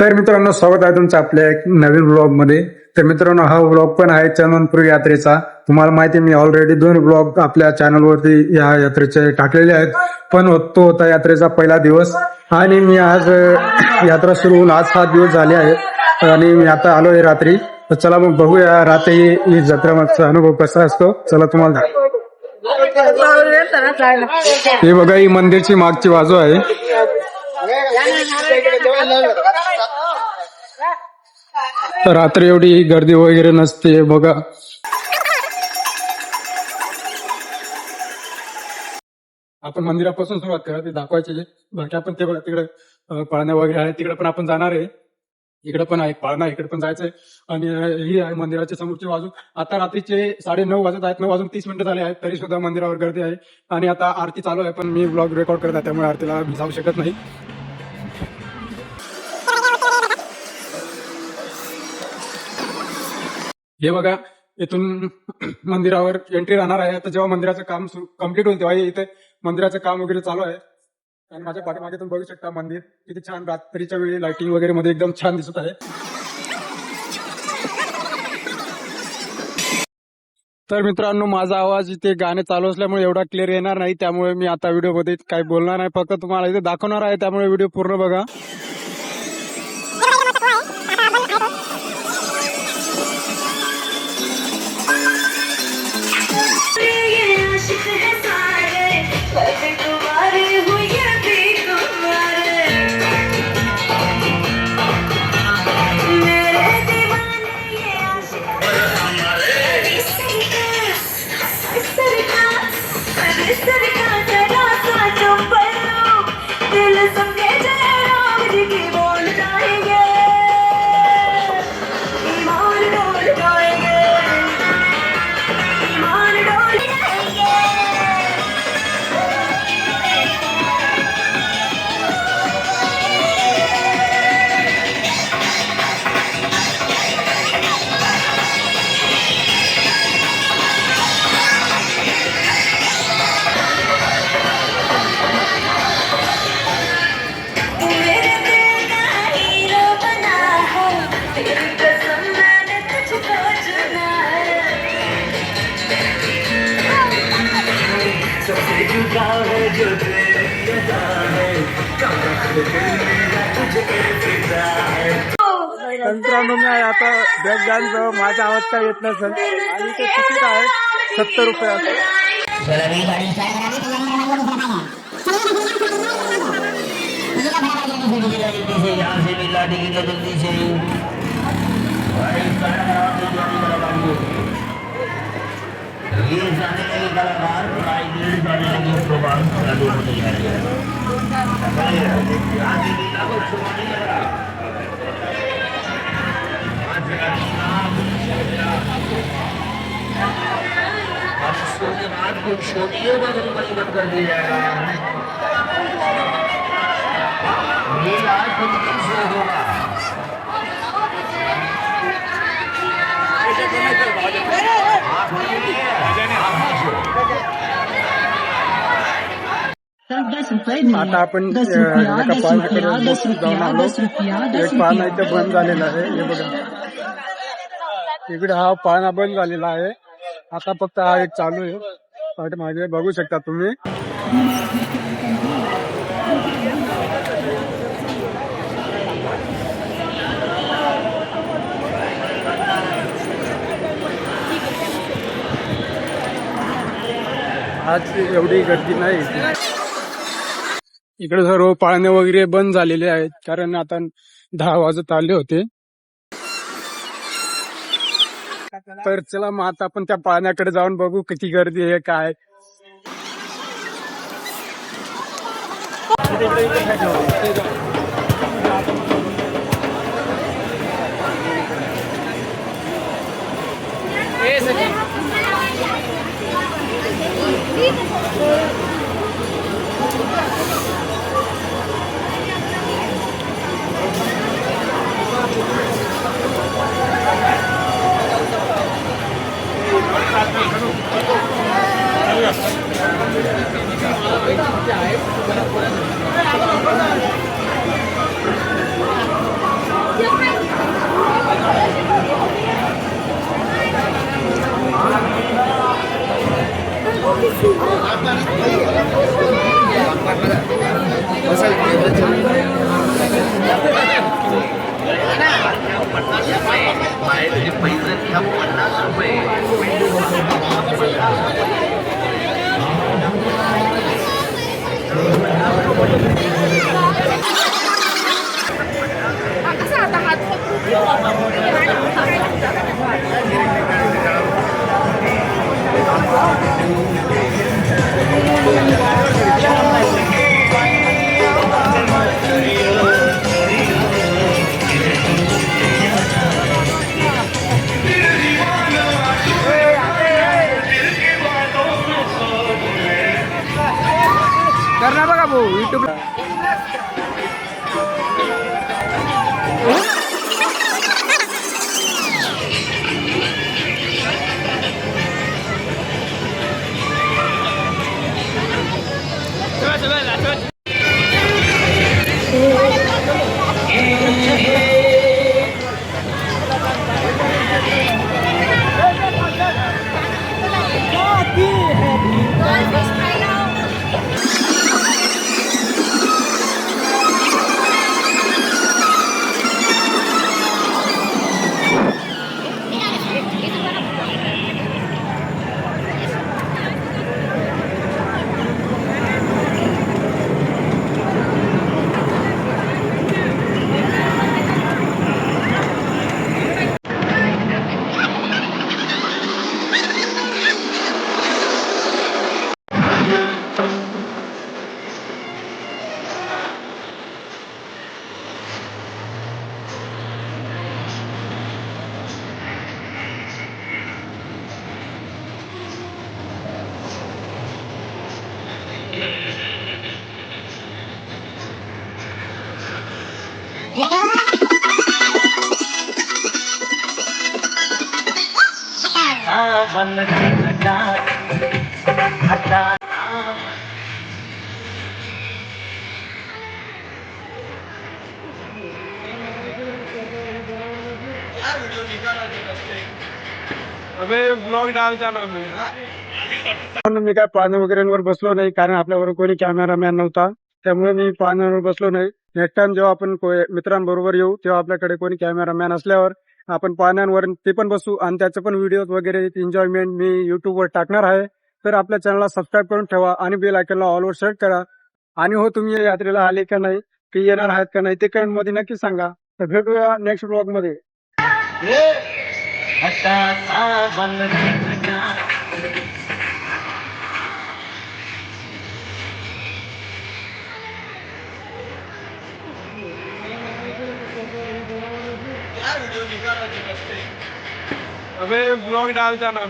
तर मित्रांनो स्वागत आहे तुमचं आपल्या एक नवीन ब्लॉगमध्ये तर मित्रांनो हा ब्लॉग पण आहे चंदनपूर यात्रेचा. तुम्हाला माहिती आहे मी ऑलरेडी दोन ब्लॉग आपल्या चॅनलवरती या यात्रेचे टाकलेले आहेत. पण तो होता यात्रेचा पहिला दिवस. आणि मी आज यात्रा सुरू होऊन आज सात दिवस झाले आहेत. आणि मी आता आलोय रात्री. तर चला मग बघूया रात्री ही जत्रा मागचा अनुभव कसा असतो. चला तुम्हाला हे बघा ही मंदिरची मागची बाजू आहे. रात्री एवढी गर्दी वगैरे नसते बघा. आपण मंदिरापासून सुरुवात करा ते दाखवायचे जे. बाकी आपण ते बघा तिकडे पाळण्या वगैरे आहे तिकडे पण आपण जाणार आहे. इकडे पण आहे पाळणा इकडे पण जायचंय. आणि ही आहे मंदिराच्या समोरची बाजू. आता रात्रीचे साडे नऊ वाजत आहेत नऊ वाजून तीस मिनिटं झाले आहेत तरी सुद्धा मंदिरावर गर्दी आहे. आणि आता आरती चालू आहे पण मी ब्लॉग रेकॉर्ड करत आहे त्यामुळे आरतीला जाऊ शकत नाही. हे बघा इथून मंदिरावर एंट्री राहणार आहे. आता जेव्हा मंदिराचं काम कंप्लीट होईल तेव्हा इथे मंदिराचं काम वगैरे चालू आहे. आणि माझ्या पाठीमागे तुम्ही बघू शकता मंदिर किती छान रात्रीच्या वेळी लाइटिंग वगैरे मध्ये एकदम छान दिसत आहे. तर मित्रांनो माझा आवाज इथे गाणे चालू असल्यामुळे एवढा क्लिअर येणार नाही. त्यामुळे मी आता व्हिडिओमध्ये काही बोलणार नाही. फक्त तुम्हाला इथे दाखवणार आहे त्यामुळे व्हिडिओ पूर्ण बघा. सारे जुदा है जो तेरे अदा है तुझे फिदा है मित्रांनो मी आता बॅग जाऊन माझा आवाज काय येत नसेल. आणि ते तिकीट आहे. सत्तर रुपये आने लगे प्रोग्राम चालू होने जा रहे हैं रात को छोटियों का भी परिवर्तन कर दिया जा रहा है ये आज बिल्कुल होगा आता आपण एका जाऊन आलो एक रुपया इथे बंद झालेला आहे हे बघा। इकडे हा पाळणा बंद झालेला आहे आता फक्त हा एक चालू आहे। पाठीमागे बघू शकता तुम्ही। आज एवढी गर्दी नाही. इकडे सर्व पाळणे वगैरे बंद झालेले आहेत कारण आता दहा वाजत आले होते. तर चला मग आता आपण त्या पाळण्याकडे जाऊन बघू किती गर्दी आहे काय. म्हणून मी काय पान वगैरेवर बसलो नाही कारण आपल्याबरोबर कोणी कॅमेरामॅन नव्हता. त्यामुळे मी पानांवर बसलो नाही. नेक्स्ट टाइम जेव्हा आपण मित्रांबरोबर येऊ तेव्हा आपल्याकडे कोणी कॅमेरामॅन असल्यावर आपण पाहण्यावर ते पण बसू आणि त्याचे पण व्हिडिओ वगैरे एन्जॉयमेंट मी युट्यूबवर टाकणार आहे. तर आपल्या चॅनलला सबस्क्राईब करून ठेवा आणि बेल आयकनला ऑलवर सेट करा. आणि हो तुम्ही या यात्रेला आले का नाही की येणार आहेत का नाही ते कमेंटमध्ये नक्की सांगा. तर भेटूया नेक्स्ट ब्लॉगमध्ये. अबे ब्लॉग डाल जाना